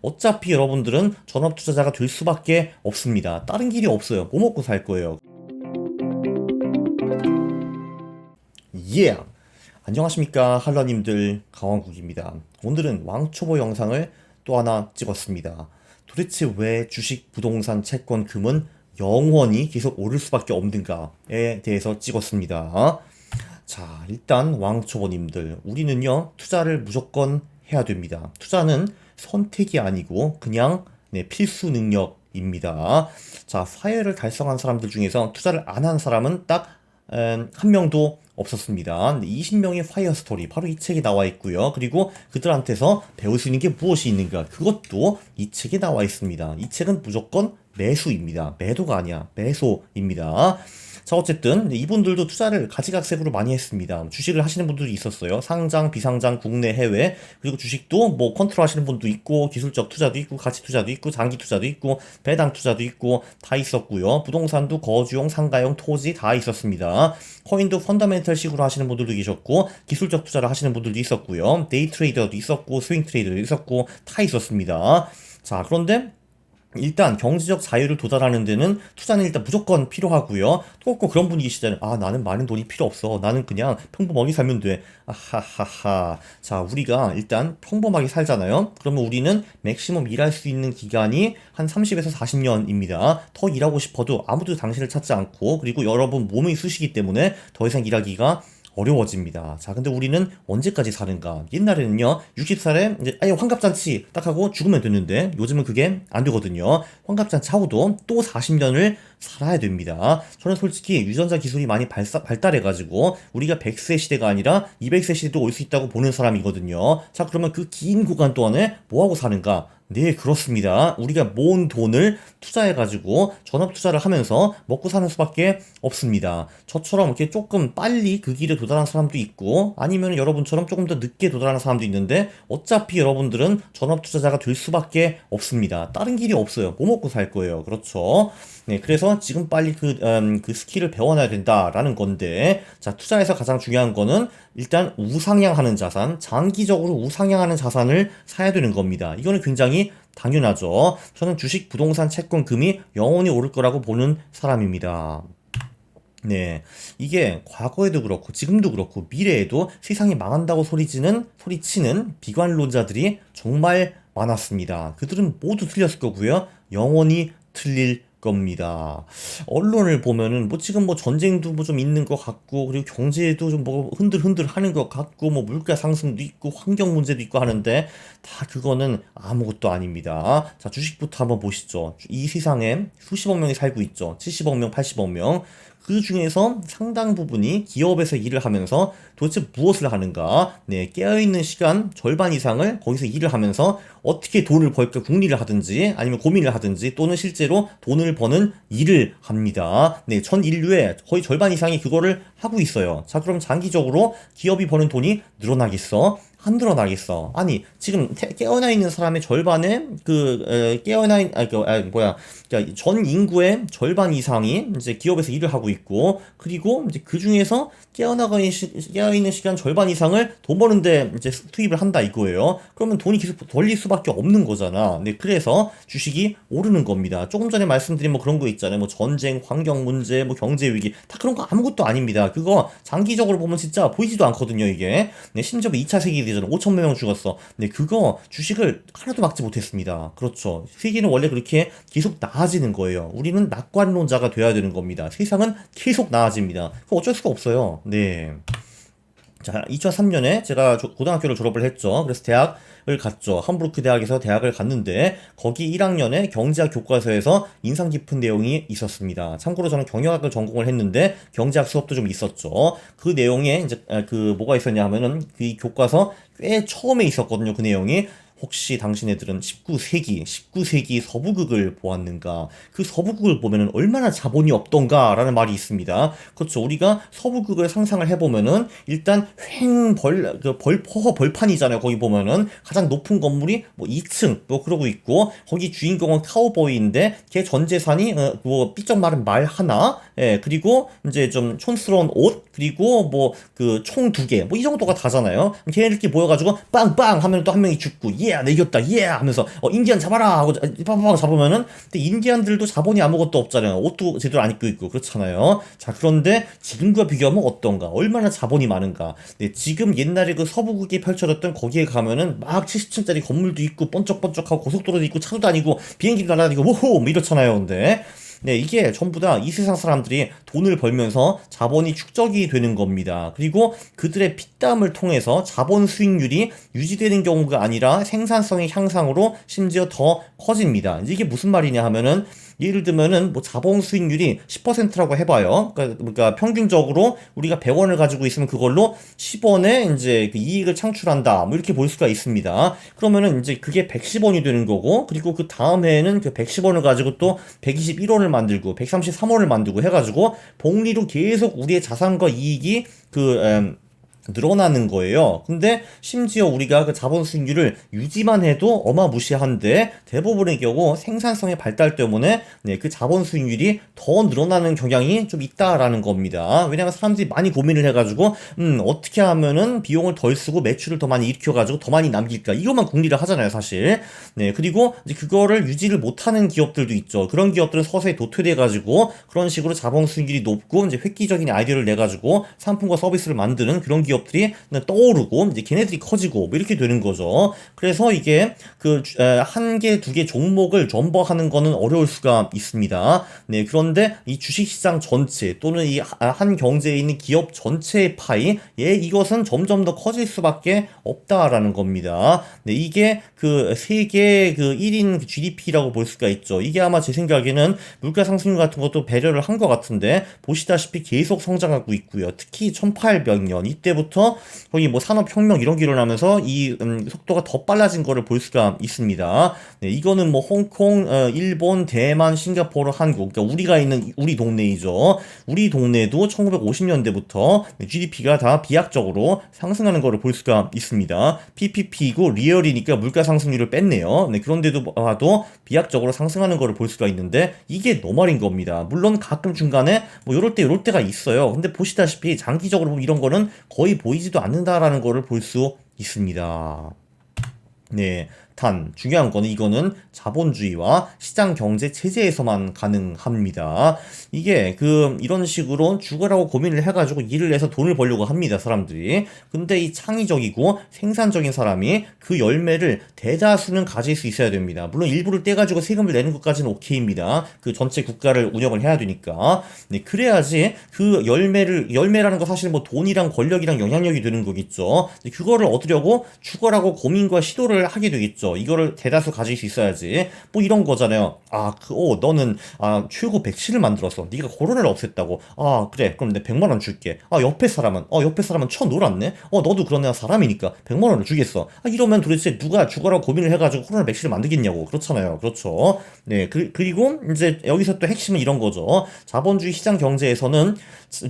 어차피 여러분들은 전업 투자자가 될 수밖에 없습니다. 다른 길이 없어요. 뭐 먹고 살 거예요. 예! 안녕하십니까 할러님들 강원국입니다. 오늘은 왕초보 영상을 또 하나 찍었습니다. 도대체 왜 주식, 부동산, 채권, 금은 영원히 계속 오를 수밖에 없는가에 대해서 찍었습니다. 자, 일단 왕초보님들, 우리는요, 투자를 무조건 해야 됩니다. 투자는 선택이 아니고 그냥 네, 필수 능력입니다. 자, 파이어를 달성한 사람들 중에서 투자를 안 한 사람은 딱 한 명도 없었습니다. 20명의 파이어 스토리 바로 이 책에 나와 있고요. 그리고 그들한테서 배울 수 있는 게 무엇이 있는가 그것도 이 책에 나와 있습니다. 이 책은 무조건 매수입니다. 매도가 아니야. 매수입니다. 자, 어쨌든 이분들도 투자를 가지각색으로 많이 했습니다. 주식을 하시는 분들이 있었어요. 상장, 비상장, 국내, 해외. 그리고 주식도 뭐 컨트롤 하시는 분도 있고, 기술적 투자도 있고, 가치 투자도 있고, 장기 투자도 있고, 배당 투자도 있고, 다 있었고요. 부동산도 거주용, 상가용, 토지 다 있었습니다. 코인도 펀더멘털 식으로 하시는 분들도 계셨고, 기술적 투자를 하시는 분들도 있었고요. 데이 트레이더도 있었고, 스윙 트레이더도 있었고, 다 있었습니다. 자, 그런데 일단 경제적 자유를 도달하는 데는 투자는 일단 무조건 필요하고요. 또 그런 분이 계시잖아요. 아 나는 많은 돈이 필요 없어. 나는 그냥 평범하게 살면 돼. 아하하하. 자 우리가 일단 평범하게 살잖아요. 그러면 우리는 맥시멈 일할 수 있는 기간이 한 30에서 40년입니다. 더 일하고 싶어도 아무도 당신을 찾지 않고 그리고 여러분 몸이 쑤시기 때문에 더 이상 일하기가 어려워집니다. 자, 근데 우리는 언제까지 사는가? 옛날에는요, 60살에 이제 아예 환갑잔치 딱 하고 죽으면 됐는데, 요즘은 그게 안 되거든요. 환갑잔치 하고도 또 40년을 살아야 됩니다. 저는 솔직히 유전자 기술이 많이 발사, 발달해가지고, 우리가 100세 시대가 아니라 200세 시대도 올 수 있다고 보는 사람이거든요. 자, 그러면 그 긴 구간 동안에 뭐하고 사는가? 네, 그렇습니다. 우리가 모은 돈을 투자해가지고 전업 투자를 하면서 먹고 사는 수밖에 없습니다. 저처럼 이렇게 조금 빨리 그 길에 도달한 사람도 있고 아니면 여러분처럼 조금 더 늦게 도달하는 사람도 있는데 어차피 여러분들은 전업 투자자가 될 수밖에 없습니다. 다른 길이 없어요. 뭐 먹고 살 거예요. 그렇죠? 네, 그래서 지금 빨리 그, 음, 그 스킬을 배워놔야 된다라는 건데, 자, 투자에서 가장 중요한 거는 일단 우상향하는 자산, 장기적으로 우상향하는 자산을 사야 되는 겁니다. 이거는 굉장히 당연하죠. 저는 주식, 부동산, 채권, 금이 영원히 오를 거라고 보는 사람입니다. 네. 이게 과거에도 그렇고 지금도 그렇고 미래에도 세상이 망한다고 소리지는 소리치는 비관론자들이 정말 많았습니다. 그들은 모두 틀렸을 거고요. 영원히 틀릴 겁니다. 언론을 보면은 뭐 지금 뭐 전쟁도 뭐 좀 있는 것 같고 그리고 경제도 좀 뭐 흔들흔들 하는 것 같고 뭐 물가 상승도 있고 환경 문제도 있고 하는데 다 그거는 아무것도 아닙니다. 자 주식부터 한번 보시죠. 이 세상에 수십억 명이 살고 있죠. 70억 명, 80억 명. 그 중에서 상당 부분이 기업에서 일을 하면서 도대체 무엇을 하는가? 네, 깨어있는 시간 절반 이상을 거기서 일을 하면서 어떻게 돈을 벌까 궁리를 하든지 아니면 고민을 하든지 또는 실제로 돈을 버는 일을 합니다. 네, 전 인류의 거의 절반 이상이 그거를 하고 있어요. 자, 그럼 장기적으로 기업이 버는 돈이 늘어나겠어? 안 늘어나겠어. 아니, 지금 태, 깨어나 있는 사람의 절반에 그 에, 깨어나 있, 아, 그, 아, 뭐야, 그러니까 전 인구의 절반 이상이 이제 기업에서 일을 하고 있고, 그리고 이제 그 중에서 깨어나가 깨어 있는 시간 절반 이상을 돈 버는데 이제 투입을 한다 이거예요. 그러면 돈이 계속 벌릴 수밖에 없는 거잖아. 네, 그래서 주식이 오르는 겁니다. 조금 전에 말씀드린 뭐 그런 거 있잖아요. 뭐 전쟁, 환경 문제, 뭐 경제 위기, 다 그런 거 아무것도 아닙니다. 그거 장기적으로 보면 진짜 보이지도 않거든요, 이게. 네, 심지어 2차 세계 대전 5천 명 죽었어. 네, 그거 주식을 하나도 막지 못했습니다. 그렇죠. 세계는 원래 그렇게 계속 나아지는 거예요. 우리는 낙관론자가 돼야 되는 겁니다. 세상은 계속 나아집니다. 그거 어쩔 수가 없어요. 네. 자, 2003년에 제가 고등학교를 졸업을 했죠. 그래서 대학을 갔죠. 함부르크 대학에서 대학을 갔는데 거기 1학년에 경제학 교과서에서 인상 깊은 내용이 있었습니다. 참고로 저는 경영학을 전공을 했는데 경제학 수업도 좀 있었죠. 그 내용에 이제 그 뭐가 있었냐 하면은 그 교과서 꽤 처음에 있었거든요. 그 내용이 혹시 당신네들은 19세기, 19세기 서부극을 보았는가? 그 서부극을 보면은 얼마나 자본이 없던가라는 말이 있습니다. 그렇죠. 우리가 서부극을 상상을 해보면은 일단 횡벌, 그 벌퍼 벌판이잖아요. 거기 보면은 가장 높은 건물이 뭐 2층 뭐 그러고 있고 거기 주인공은 카우보이인데 걔 전 재산이 어, 뭐 삐쩍 마른 말 하나, 예, 그리고 이제 좀 촌스러운 옷, 그리고 뭐 그 총 두 개, 뭐 이 정도가 다잖아요. 걔네들끼리 모여가지고 빵빵 하면 또 한 명이 죽고 예, 내 이겼다 예 하면서 어 인디안 잡아라 하고 빠빠빠 잡으면은 근데 인디안들도 자본이 아무것도 없잖아요. 옷도 제대로 안 입고 있고 그렇잖아요. 자 그런데 지금과 비교하면 어떤가? 얼마나 자본이 많은가? 네, 지금 옛날에 그 서부국이 펼쳐졌던 거기에 가면은 막 70층짜리 건물도 있고 번쩍번쩍하고 고속도로도 있고 차도 다니고 비행기도 날아다니고 우호 뭐 이렇잖아요. 근데 네, 이게 전부 다 이 세상 사람들이 돈을 벌면서 자본이 축적이 되는 겁니다. 그리고 그들의 피땀을 통해서 자본 수익률이 유지되는 경우가 아니라 생산성의 향상으로 심지어 더 커집니다. 이게 무슨 말이냐 하면은 예를 들면은 뭐 자본 수익률이 10%라고 해봐요. 그러니까, 그러니까 평균적으로 우리가 100원을 가지고 있으면 그걸로 10원의 이제 그 이익을 창출한다. 뭐 이렇게 볼 수가 있습니다. 그러면은 이제 그게 110원이 되는 거고, 그리고 그 다음해에는 그 110원을 가지고 또 121원을 만들고, 133원을 만들고 해가지고 복리로 계속 우리의 자산과 이익이 그 음, 늘어나는 거예요. 근데 심지어 우리가 그 자본 수익률을 유지만 해도 어마무시한데 대부분의 경우 생산성의 발달 때문에 네, 그 자본 수익률이 더 늘어나는 경향이 좀 있다라는 겁니다. 왜냐하면 사람들이 많이 고민을 해가지고 음 어떻게 하면은 비용을 덜 쓰고 매출을 더 많이 일으켜가지고 더 많이 남길까 이것만 궁리를 하잖아요, 사실. 네 그리고 이제 그거를 유지를 못하는 기업들도 있죠. 그런 기업들은 서서히 도태돼가지고 그런 식으로 자본 수익률이 높고 이제 획기적인 아이디어를 내가지고 상품과 서비스를 만드는 그런 기업 기업들이 떠오르고 이제 걔네들이 커지고 뭐 이렇게 되는 거죠. 그래서 이게 그 한 개, 두 개 종목을 점버하는 거는 어려울 수가 있습니다. 네, 그런데 이 주식시장 전체 또는 이 한 경제에 있는 기업 전체의 파이, 예, 이것은 점점 더 커질 수밖에 없다라는 겁니다. 네, 이게 그 세계 그 1인 GDP라고 볼 수가 있죠. 이게 아마 제 생각에는 물가 상승률 같은 것도 배려를 한 것 같은데 보시다시피 계속 성장하고 있고요. 특히 1800년 이때부터 때부터 거의 뭐 산업혁명 이런 게 일어나면서 이 음, 속도가 더 빨라진 거를 볼 수가 있습니다. 네, 이거는 뭐 홍콩, 어, 일본, 대만, 싱가포르, 한국, 그러니까 우리가 있는 우리 동네이죠. 우리 동네도 1950년대부터 GDP가 다 비약적으로 상승하는 거를 볼 수가 있습니다. PPP이고 리얼이니까 물가 상승률을 뺐네요. 네, 그런데도 봐도 비약적으로 상승하는 거를 볼 수가 있는데 이게 노말인 겁니다. 물론 가끔 중간에 뭐 요럴 때 요럴 때가 있어요. 근데 보시다시피 장기적으로 이런 거는 거의 보이지도 않는다라는 것을 볼 수 있습니다. 네. 단 중요한 거는 이거는 자본주의와 시장 경제 체제에서만 가능합니다. 이게 그 이런 식으로 죽으라고 고민을 해가지고 일을 해서 돈을 벌려고 합니다 사람들이. 근데 이 창의적이고 생산적인 사람이 그 열매를 대다수는 가질 수 있어야 됩니다. 물론 일부를 떼가지고 세금을 내는 것까지는 오케이입니다. 그 전체 국가를 운영을 해야 되니까. 네, 그래야지 그 열매를 열매라는 거 사실 뭐 돈이랑 권력이랑 영향력이 되는 거겠죠. 그거를 얻으려고 죽어라고 고민과 시도를 하게 되겠죠. 이거를 대다수 가질 수 있어야지. 뭐 이런 거잖아요. 아, 그, 어, 너는, 아, 최고 백신을 만들었어. 네가 코로나를 없앴다고. 아, 그래. 그럼 내 100만 원 줄게. 아, 옆에 사람은, 어, 옆에 사람은 쳐 놀았네? 어, 너도 그런 애가 사람이니까 100만 원을 주겠어. 아, 이러면 도대체 누가 죽어라고 고민을 해가지고 코로나 백신을 만들겠냐고. 그렇잖아요. 그렇죠. 네. 그, 그리고 이제 여기서 또 핵심은 이런 거죠. 자본주의 시장 경제에서는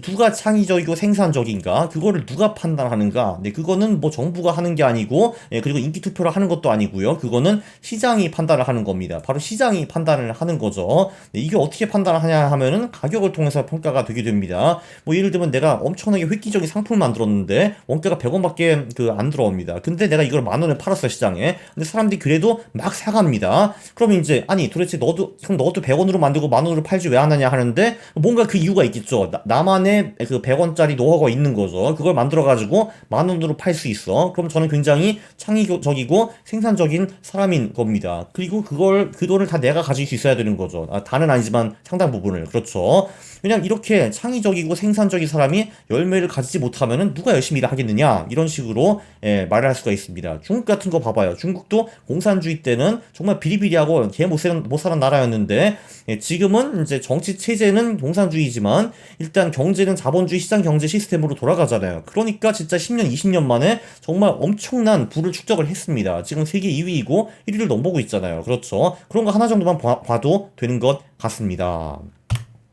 누가 창의적이고 생산적인가? 그거를 누가 판단하는가? 네, 그거는 뭐 정부가 하는 게 아니고, 예, 그리고 인기 투표를 하는 것도 아니고요. 그거는 시장이 판단을 하는 겁니다. 바로 시장이 판단 을 하는 거죠. 네, 이게 어떻게 판단을 하냐 하면은 가격을 통해서 평가가 되게 됩니다. 뭐 예를 들면 내가 엄청나게 획기적인 상품을 만들었는데 원가가 100원밖에 그 안 들어옵니다. 근데 내가 이걸 만 원에 팔았어 시장에. 근데 사람들이 그래도 막 사갑니다. 그러면 이제 아니 도대체 너도 형 너도 100원으로 만들고 만 원으로 팔지 왜 안 하냐 하는데 뭔가 그 이유가 있겠죠. 나, 나만의 그 100원짜리 노하우가 있는 거죠. 그걸 만들어 가지고 만 원으로 팔 수 있어. 그럼 저는 굉장히 창의적이고 생산적인 사람인 겁니다. 그리고 그걸 그 돈을 다 내가 가질 수 있어야 되는 거죠. 아, 다는 아니지만 상당 부분을 그렇죠. 왜냐면 이렇게 창의적이고 생산적인 사람이 열매를 가지지 못하면은 누가 열심히 일을 하겠느냐 이런 식으로 예, 말을 할 수가 있습니다. 중국 같은 거 봐봐요. 중국도 공산주의 때는 정말 비리비리하고 개못 사는 나라였는데 예, 지금은 이제 정치 체제는 공산주의지만 일단 경제는 자본주의 시장 경제 시스템으로 돌아가잖아요. 그러니까 진짜 10년 20년 만에 정말 엄청난 부를 축적을 했습니다. 지금 세계 2위 2위이고 1위를 넘보고 있잖아요. 그렇죠. 그런 거 하나 정도만 봐, 도 되는 것 같습니다.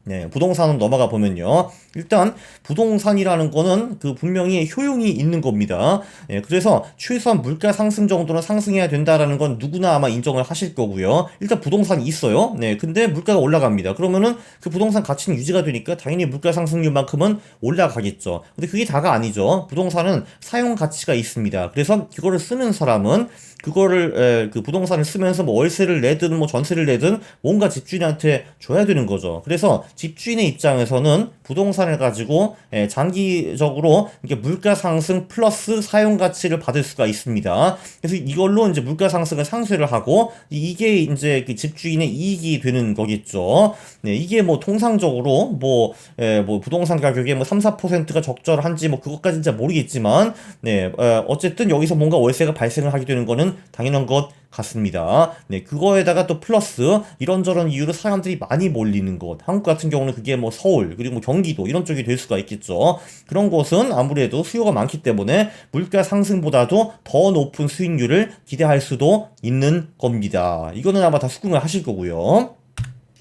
네, 부동산은 넘어가 보면요. 일단 부동산이라는 거는 그 분명히 효용이 있는 겁니다. 예, 그래서 최소한 물가 상승 정도는 상승해야 된다라는 건 누구나 아마 인정을 하실 거고요. 일단 부동산이 있어요. 네, 근데 물가가 올라갑니다. 그러면은 그 부동산 가치는 유지가 되니까 당연히 물가 상승률만큼은 올라가겠죠. 근데 그게 다가 아니죠. 부동산은 사용 가치가 있습니다. 그래서 그거를 쓰는 사람은 그거를 에, 그 부동산을 쓰면서 뭐 월세를 내든 뭐 전세를 내든 뭔가 집주인한테 줘야 되는 거죠. 그래서 집주인의 입장에서는 부동산을 가지고 에, 장기적으로 이게 물가 상승 플러스 사용 가치를 받을 수가 있습니다. 그래서 이걸로 이제 물가 상승을 상쇄를 하고 이게 이제 그 집주인의 이익이 되는 거겠죠. 네, 이게 뭐 통상적으로 뭐, 에, 뭐 부동산 가격에 뭐 3, 4%가 적절한지 뭐 그것까지는 잘 모르겠지만 네, 어, 어쨌든 여기서 뭔가 월세가 발생을 하게 되는 거는 당연한 것 같습니다. 네, 그거에다가 또 플러스 이런저런 이유로 사람들이 많이 몰리는 것. 한국 같은 경우는 그게 뭐 서울 그리고 뭐 경기도 이런 쪽이 될 수가 있겠죠. 그런 곳은 아무래도 수요가 많기 때문에 물가 상승보다도 더 높은 수익률을 기대할 수도 있는 겁니다. 이거는 아마 다 수긍을 하실 거고요.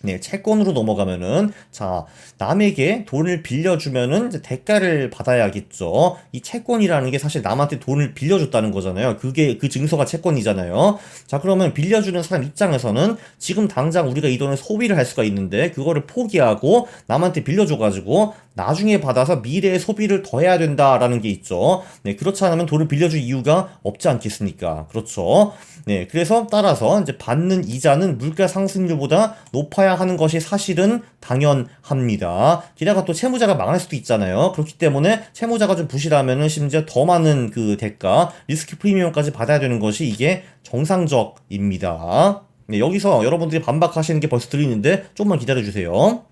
네, 채권으로 넘어가면은 자 남에게 돈을 빌려주면은 대가를 받아야겠죠. 이 채권이라는 게 사실 남한테 돈을 빌려줬다는 거잖아요. 그게 그 증서가 채권이잖아요. 자 그러면 빌려주는 사람 입장에서는 지금 당장 우리가 이 돈을 소비를 할 수가 있는데 그거를 포기하고 남한테 빌려줘 가지고 나중에 받아서 미래의 소비를 더 해야 된다라는 게 있죠. 네, 그렇지 않으면 돈을 빌려줄 이유가 없지 않겠습니까? 그렇죠. 네, 그래서 따라서 이제 받는 이자는 물가 상승률보다 높아야 하는 것이 사실은 당연합니다. 게다가 또 채무자가 망할 수도 있잖아요. 그렇기 때문에 채무자가 좀 부실하면은 심지어 더 많은 그 대가, 리스크 프리미엄까지 받아야 되는 것이 이게 정상적입니다. 네, 여기서 여러분들이 반박하시는 게 벌써 들리는데 조금만 기다려 주세요.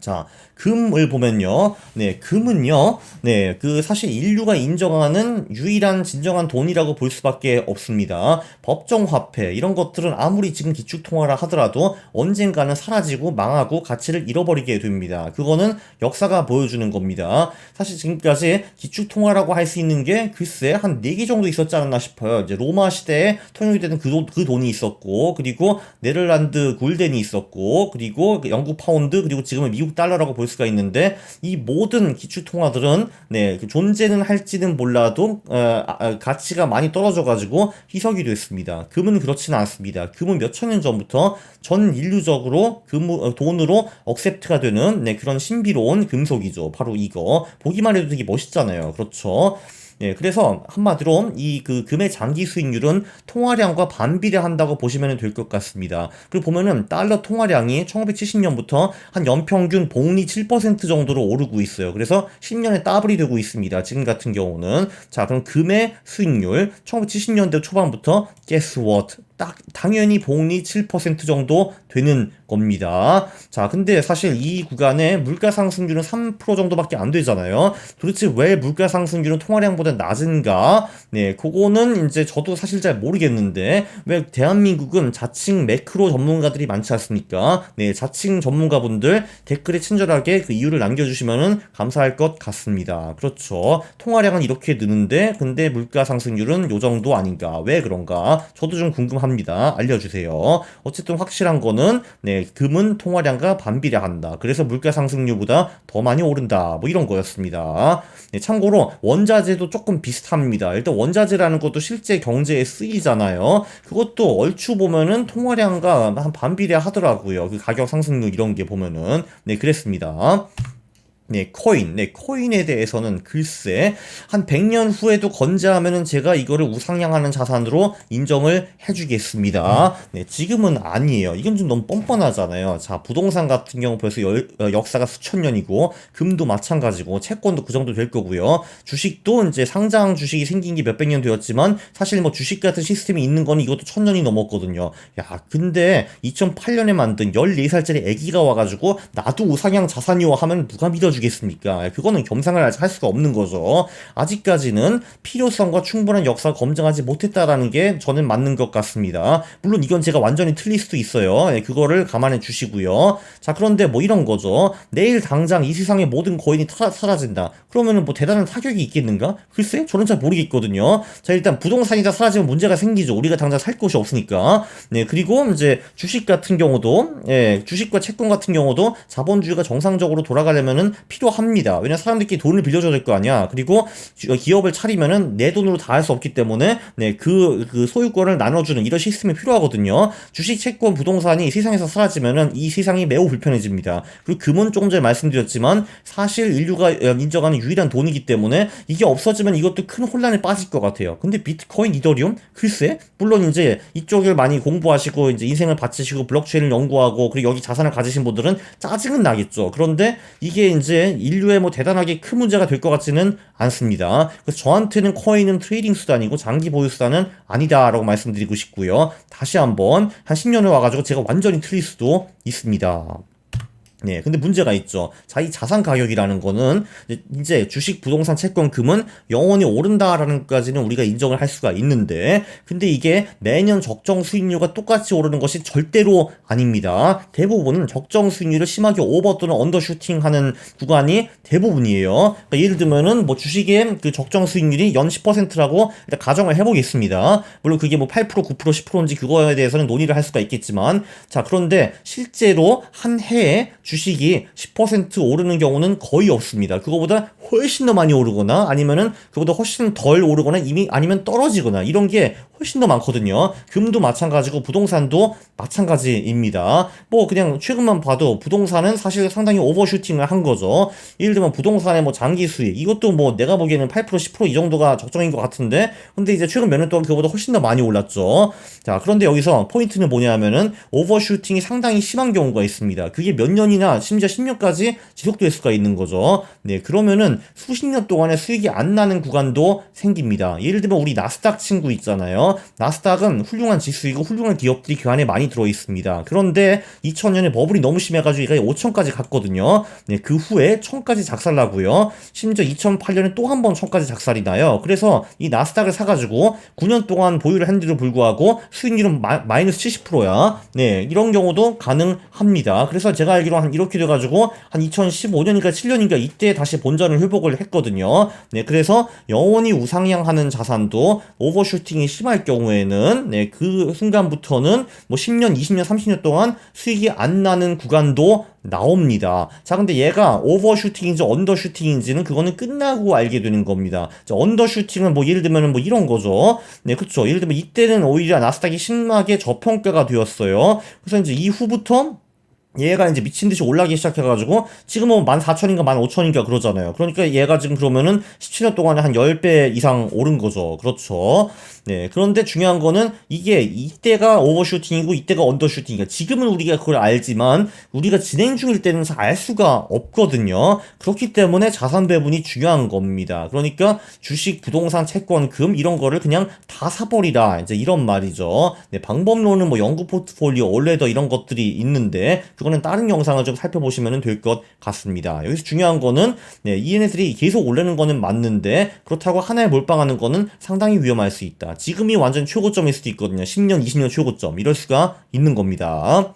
자, 금을 보면요. 네, 금은요. 네, 그 사실 인류가 인정하는 유일한 진정한 돈이라고 볼 수밖에 없습니다. 법정 화폐 이런 것들은 아무리 지금 기축 통화라 하더라도 언젠가는 사라지고 망하고 가치를 잃어버리게 됩니다. 그거는 역사가 보여주는 겁니다. 사실 지금까지 기축 통화라고 할 수 있는 게 글쎄 한네개 정도 있었지 않았나 싶어요. 이제 로마 시대에 통용이 되는 그, 돈, 그 돈이 있었고 그리고 네덜란드 굴덴이 있었고 그리고 영국 파운드 그리고 지금은 미국 달러라고 볼수 가 있는데 이 모든 기축 통화들은 네, 그 존재는 할지는 몰라도 어, 아, 가치가 많이 떨어져 가지고 희석이 됐습니다. 금은 그렇지는 않습니다. 금은 몇천 년 전부터 전 인류적으로 금 어, 돈으로 억셉트가 되는 네, 그런 신비로운 금속이죠. 바로 이거 보기만 해도 되게 멋있잖아요. 그렇죠. 예, 그래서 한마디로 이 그 금의 장기 수익률은 통화량과 반비례한다고 보시면 될 것 같습니다. 그리고 보면은 달러 통화량이 1970년부터 한 연평균 복리 7% 정도로 오르고 있어요. 그래서 10년에 더블이 되고 있습니다. 지금 같은 경우는 자, 그럼 금의 수익률 1970년대 초반부터 guess what? 딱 당연히 복리 7% 정도 되는 겁니다. 자, 근데 사실 이 구간에 물가 상승률은 3% 정도밖에 안 되잖아요. 도대체 왜 물가 상승률은 통화량보다 낮은가? 네, 그거는 이제 저도 사실 잘 모르겠는데 왜 대한민국은 자칭 매크로 전문가들이 많지 않습니까? 네, 자칭 전문가분들 댓글에 친절하게 그 이유를 남겨주시면은 감사할 것 같습니다. 그렇죠. 통화량은 이렇게 느는데 근데 물가 상승률은 요 정도 아닌가? 왜 그런가? 저도 좀 궁금합니다. 알려주세요. 어쨌든 확실한 거는 네, 금은 통화량과 반비례한다. 그래서 물가 상승률보다 더 많이 오른다. 뭐 이런 거였습니다. 네, 참고로 원자재도 조금 비슷합니다. 일단 원자재라는 것도 실제 경제에 쓰이잖아요. 그것도 얼추 보면은 통화량과 한 반비례 하더라고요. 그 가격 상승률 이런 게 보면은 네, 그랬습니다. 네, 코인. 네, 코인에 대해서는 글쎄, 한 100년 후에도 건재하면은 제가 이거를 우상향하는 자산으로 인정을 해주겠습니다. 네, 지금은 아니에요. 이건 좀 너무 뻔뻔하잖아요. 자, 부동산 같은 경우 벌써 열, 어, 역사가 수천 년이고, 금도 마찬가지고, 채권도 그 정도 될 거고요. 주식도 이제 상장 주식이 생긴 게 몇백 년 되었지만, 사실 뭐 주식 같은 시스템이 있는 건 이것도 천 년이 넘었거든요. 야, 근데 2008년에 만든 14살짜리 애기가 와가지고, 나도 우상향 자산이요 하면 누가 믿어주겠 주겠습니까? 예, 그거는 겸상을 아직 할 수가 없는 거죠. 아직까지는 필요성과 충분한 역사를 검증하지 못했다라는 게 저는 맞는 것 같습니다. 물론 이건 제가 완전히 틀릴 수도 있어요. 예, 그거를 감안해 주시고요. 자, 그런데 뭐 이런 거죠. 내일 당장 이 세상의 모든 거인이 타, 사라진다. 그러면은 뭐 대단한 타격이 있겠는가? 글쎄, 저는 잘 모르겠거든요. 자, 일단 부동산이 다 사라지면 문제가 생기죠. 우리가 당장 살 곳이 없으니까. 네, 그리고 이제 주식 같은 경우도, 예, 주식과 채권 같은 경우도 자본주의가 정상적으로 돌아가려면은 필요합니다. 왜냐 사람들끼리 돈을 빌려줘야 될 거 아니야. 그리고 기업을 차리면은 내 돈으로 다 할 수 없기 때문에 네, 그, 그 소유권을 나눠주는 이런 시스템이 필요하거든요. 주식, 채권, 부동산이 세상에서 사라지면은 이 세상이 매우 불편해집니다. 그리고 금은 조금 전에 말씀드렸지만 사실 인류가 인정하는 유일한 돈이기 때문에 이게 없어지면 이것도 큰 혼란에 빠질 것 같아요. 근데 비트코인, 이더리움? 글쎄, 물론 이제 이쪽을 많이 공부하시고 이제 인생을 바치시고 블록체인을 연구하고 그리고 여기 자산을 가지신 분들은 짜증은 나겠죠. 그런데 이게 이제 인류의 뭐 대단하게 큰 문제가 될 것 같지는 않습니다. 그래서 저한테는 코인은 트레이딩 수단이고 장기 보유 수단은 아니다라고 말씀드리고 싶고요. 다시 한번 한 10년을 와가지고 제가 완전히 틀릴 수도 있습니다. 네, 근데 문제가 있죠. 자, 이 자산 가격이라는 거는 이제 주식, 부동산, 채권, 금은 영원히 오른다라는 것까지는 우리가 인정을 할 수가 있는데, 근데 이게 매년 적정 수익률과 똑같이 오르는 것이 절대로 아닙니다. 대부분은 적정 수익률을 심하게 오버 또는 언더슈팅 하는 구간이 대부분이에요. 그러니까 예를 들면은 뭐 주식의 그 적정 수익률이 연 10%라고 일단 가정을 해보겠습니다. 물론 그게 뭐 8%, 9%, 10%인지 그거에 대해서는 논의를 할 수가 있겠지만, 자, 그런데 실제로 한 해에 주식이 10% 오르는 경우는 거의 없습니다. 그거보다 훨씬 더 많이 오르거나 아니면은 그보다 훨씬 덜 오르거나 이미 아니면 떨어지거나 이런 게 훨씬 더 많거든요. 금도 마찬가지고 부동산도 마찬가지입니다. 뭐 그냥 최근만 봐도 부동산은 사실 상당히 오버슈팅을 한 거죠. 예를 들면 부동산의 뭐 장기 수익 이것도 뭐 내가 보기에는 8% 10%이 정도가 적정인 것 같은데 근데 이제 최근 몇 년 동안 그보다 훨씬 더 많이 올랐죠. 자 그런데 여기서 포인트는 뭐냐면은 오버슈팅이 상당히 심한 경우가 있습니다. 그게 몇 년이나 심지어 10년까지 지속될 수가 있는 거죠. 네 그러면은 수십 년 동안에 수익이 안 나는 구간도 생깁니다. 예를 들면 우리 나스닥 친구 있잖아요. 나스닥은 훌륭한 지수이고 훌륭한 기업들이 그 안에 많이 들어 있습니다. 그런데 2000년에 버블이 너무 심해가지고 얘가 5천까지 갔거든요. 네, 그 후에 1000까지 작살나고요. 심지어 2008년에 또 한번 1000까지 작살이 나요. 그래서 이 나스닥을 사가지고 9년 동안 보유를 했는데도 불구하고 수익률은 마, 마이너스 70%야. 네, 이런 경우도 가능합니다. 그래서 제가 알기로 한 이렇게 돼가지고 한 2015년인가 7년인가 이때 다시 본전을 회복을 했거든요. 네, 그래서 영원히 우상향하는 자산도 오버슈팅이 심할 경우에는 네, 그 순간부터는 뭐 10년, 20년, 30년 동안 수익이 안 나는 구간도 나옵니다. 자, 근데 얘가 오버슈팅인지 언더슈팅인지는 그거는 끝나고 알게 되는 겁니다. 자, 언더슈팅은 뭐 예를 들면 뭐 이런 거죠. 네, 그렇죠. 예를 들면 이때는 오히려 나스닥이 심하게 저평가가 되었어요. 그래서 이제 이후부터 얘가 이제 미친 듯이 올라가기 시작해가지고 지금은 14,000인가 15,000인가 그러잖아요. 그러니까 얘가 지금 그러면은 17년 동안에 한 10배 이상 오른 거죠. 그렇죠. 네. 그런데 중요한 거는 이게 이때가 오버슈팅이고 이때가 언더슈팅이니까 지금은 우리가 그걸 알지만 우리가 진행 중일 때는 알 수가 없거든요. 그렇기 때문에 자산 배분이 중요한 겁니다. 그러니까 주식, 부동산, 채권, 금 이런 거를 그냥 다 사버리라. 이제 이런 말이죠. 네. 방법론은 뭐 연구 포트폴리오, 올레더 이런 것들이 있는데 그거는 다른 영상을 좀 살펴보시면 될 것 같습니다. 여기서 중요한 거는 네, ENS들이 계속 올리는 거는 맞는데 그렇다고 하나에 몰빵하는 거는 상당히 위험할 수 있다. 지금이 완전 최고점일 수도 있거든요. 10년, 20년 최고점 이럴 수가 있는 겁니다.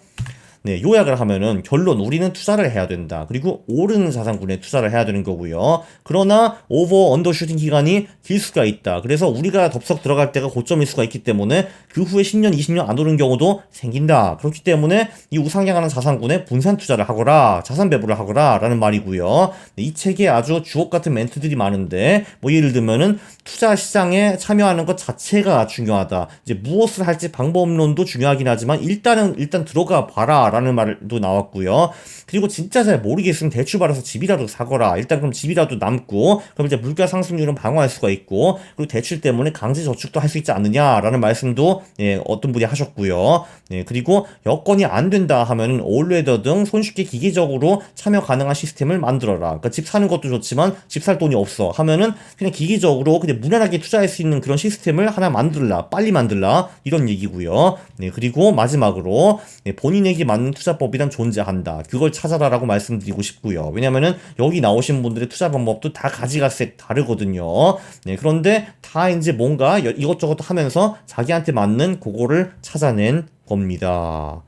네, 요약을 하면은 결론 우리는 투자를 해야 된다. 그리고 오르는 자산군에 투자를 해야 되는 거고요. 그러나 오버 언더슈팅 기간이 길 수가 있다. 그래서 우리가 덥석 들어갈 때가 고점일 수가 있기 때문에 그 후에 10년, 20년 안 오르는 경우도 생긴다. 그렇기 때문에 이 우상향하는 자산군에 분산 투자를 하거라, 자산 배분을 하거라라는 말이고요. 네, 이 책에 아주 주옥 같은 멘트들이 많은데 뭐 예를 들면은 투자 시장에 참여하는 것 자체가 중요하다. 이제 무엇을 할지 방법론도 중요하긴 하지만 일단은 일단 들어가 봐라. 라는 말도 나왔고요. 그리고 진짜 잘 모르겠으면 대출 받아서 집이라도 사거라. 일단 그럼 집이라도 남고 그럼 이제 물가 상승률은 방어할 수가 있고 그리고 대출 때문에 강제 저축도 할 수 있지 않느냐라는 말씀도 예, 어떤 분이 하셨고요. 예, 그리고 여건이 안 된다 하면 올레더 등 손쉽게 기계적으로 참여 가능한 시스템을 만들어라. 그러니까 집 사는 것도 좋지만 집 살 돈이 없어 하면은 그냥 기계적으로 그냥 무난하게 투자할 수 있는 그런 시스템을 하나 만들라. 빨리 만들라. 이런 얘기고요. 네, 그리고 마지막으로 네, 본인에게 맞는 투자법이란 존재한다. 그걸 찾아라라고 말씀드리고 싶고요. 왜냐면은 여기 나오신 분들의 투자 방법도 다 가지가색 다르거든요. 네, 그런데 다 이제 뭔가 여- 이것저것 하면서 자기한테 맞는 그거를 찾아낸 겁니다.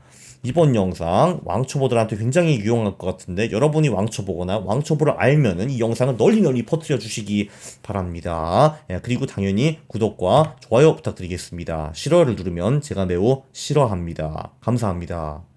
이번 영상 왕초보들한테 굉장히 유용할 것 같은데 여러분이 왕초보거나 왕초보를 알면은 이 영상을 널리 널리 퍼뜨려 주시기 바랍니다. 예, 그리고 당연히 구독과 좋아요 부탁드리겠습니다. 싫어요를 누르면 제가 매우 싫어합니다. 감사합니다.